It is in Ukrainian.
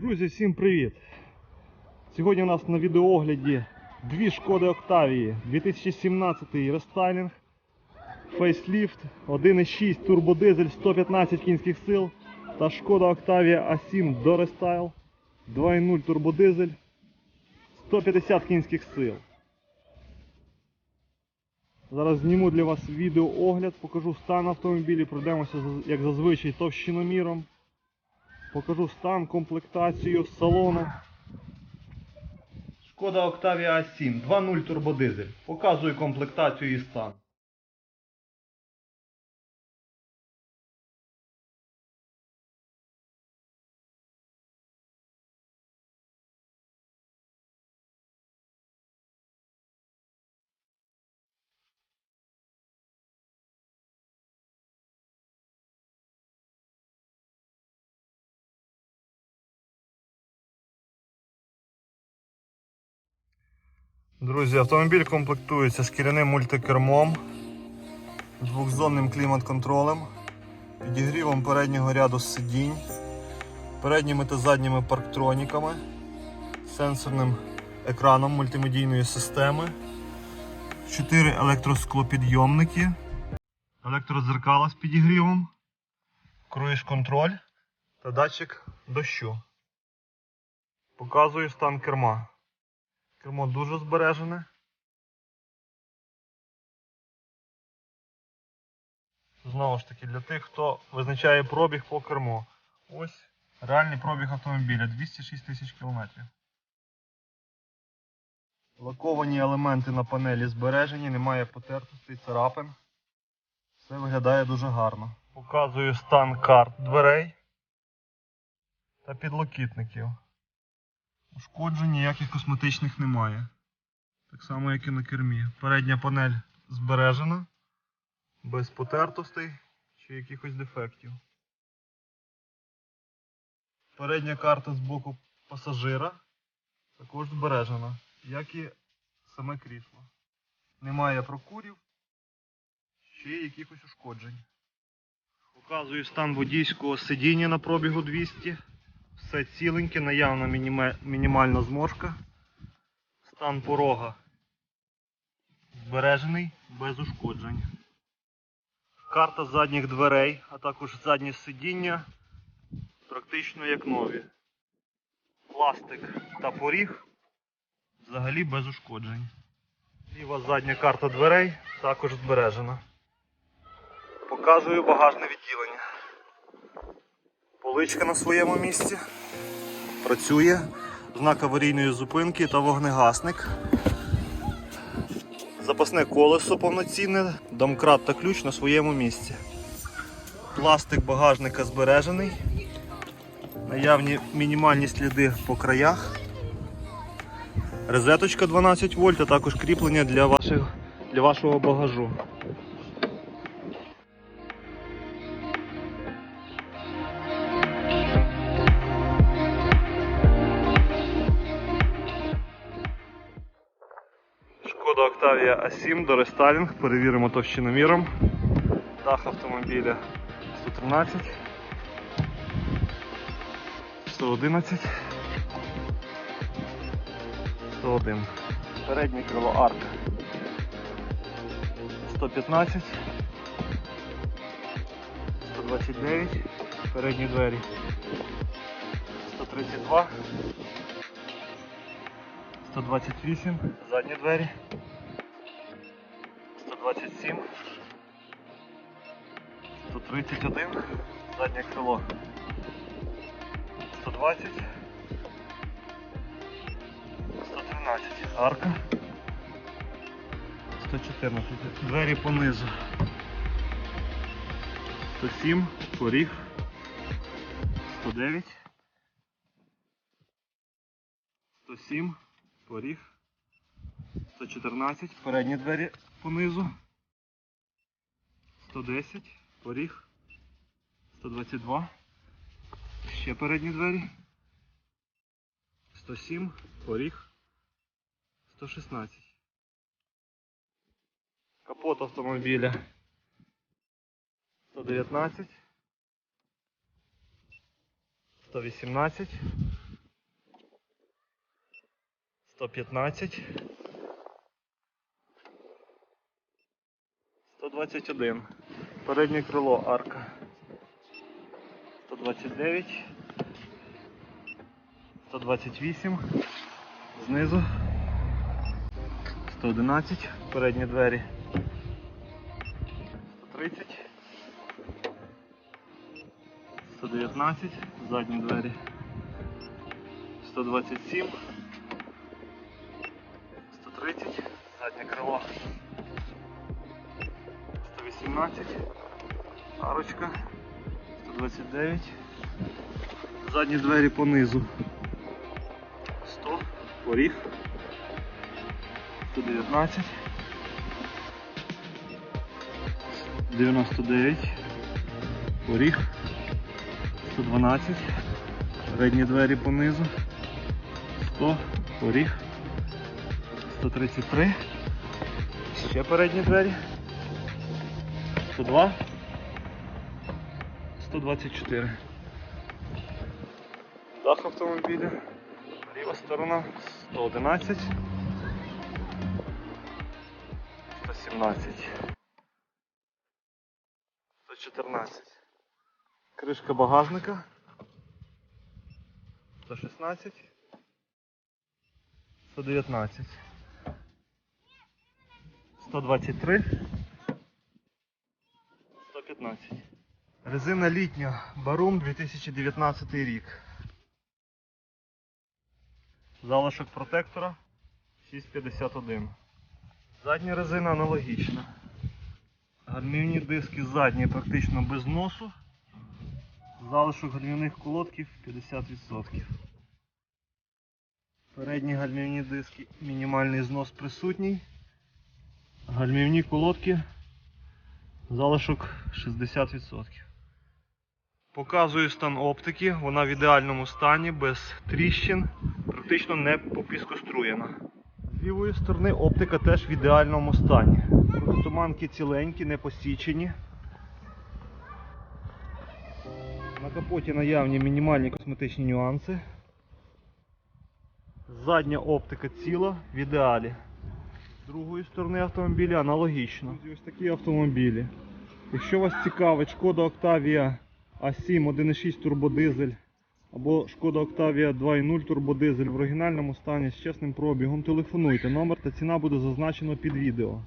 Друзі, всім привіт! Сьогодні у нас на відеоогляді дві шкоди Октавії 2017 рестайлінг, фейсліфт, 1.6 турбодизель 115 кінських сил та шкода Октавія А7 до рестайл 2.0 турбодизель 150 кінських сил. Зараз зніму для вас відеоогляд, покажу стан автомобілів, пройдемося як зазвичай товщиноміром. Покажу стан, комплектацію салону. Шкода Octavia A7 2.0 турбодизель. Показую комплектацію і стан. Друзі, автомобіль комплектується шкіряним мультикермом, двохзонним клімат-контролем, підігрівом переднього ряду сидінь, передніми та задніми парктроніками, сенсорним екраном мультимедійної системи, 4 електросклопідйомники, електрозеркала з підігрівом, круїз-контроль та датчик дощу. Показую стан керма. Кермо дуже збережене. Знову ж таки, для тих, хто визначає пробіг по керму. Ось реальний пробіг автомобіля 206 тисяч кілометрів. Лаковані елементи на панелі збережені, немає потертостей, царапин. Все виглядає дуже гарно. Показую стан карт дверей та підлокітників. Ушкоджень ніяких косметичних немає. Так само, як і на кермі. Передня панель збережена, без потертостей чи якихось дефектів. Передня карта з боку пасажира також збережена, як і саме крісло. Немає прокурів чи якихось ушкоджень. Показую стан водійського сидіння на пробігу 200. Все ціленьке, наявна мінімальна зморшка. Стан порога збережений без ушкоджень. Карта задніх дверей, а також заднє сидіння практично як нові. Пластик та поріг взагалі без ушкоджень. Ліва задня карта дверей також збережена. Показую багажне відділення. Поличка на своєму місці. Працює. Знак аварійної зупинки та вогнегасник. Запасне колесо повноцінне, домкрат та ключ на своєму місці. Пластик багажника збережений. Наявні мінімальні сліди по краях. Розеточка 12 вольт, а також кріплення для, ваших, для вашого багажу. Octavia A7 до рестайлінг. Перевіримо товщиноміром. Дах автомобіля 113, 111, 101. Переднє крило арка 115, 129, передні двері 132. 128, задні двері, 127, 131, заднє крило, 120, 113, арка, 114, двері понизу, 107, поріг, 109, 107, поріг. 114, передні двері понизу. 110, поріг. 122. Ще передні двері. 107, поріг. 116. Капот автомобіля. 119. 118. 115. 121. Переднє крило арка. 129. 128. Знизу. 111. Передні двері. 130. 119. Задні двері. 127. 130. Заднє крило. 118. Арочка. 129. Задні двері понизу. 100. Поріг. 119. 99. Поріг. 112. Передні двері понизу. 100. Поріг. 133. Ще передні двері. 102. 124. Дах автомобіля. Ліва сторона 111. 117. 114. Кришка багажника. 116. 119. 123. 115. Резина літня. Барум 2019 рік. Залишок протектора 651. Задня резина аналогічна. Гальмівні диски задні практично без носу. Залишок гальмівних колодків 50%. Передні гальмівні диски мінімальний знос присутній. Гальмівні колодки залишок 60%. Показую стан оптики, вона в ідеальному стані, без тріщин, практично не попіскоструєна. З лівої сторони оптика теж в ідеальному стані. Протитуманки ціленькі, не посічені. На капоті наявні мінімальні косметичні нюанси. Задня оптика ціла в ідеалі. Другої сторони автомобіля аналогічно. Ось такі автомобілі. Якщо вас цікавить шкода Octavia A7 1.6 турбодизель або шкода Octavia 2.0 турбодизель в оригінальному стані з чесним пробігом, телефонуйте. Номер та ціна буде зазначено під відео.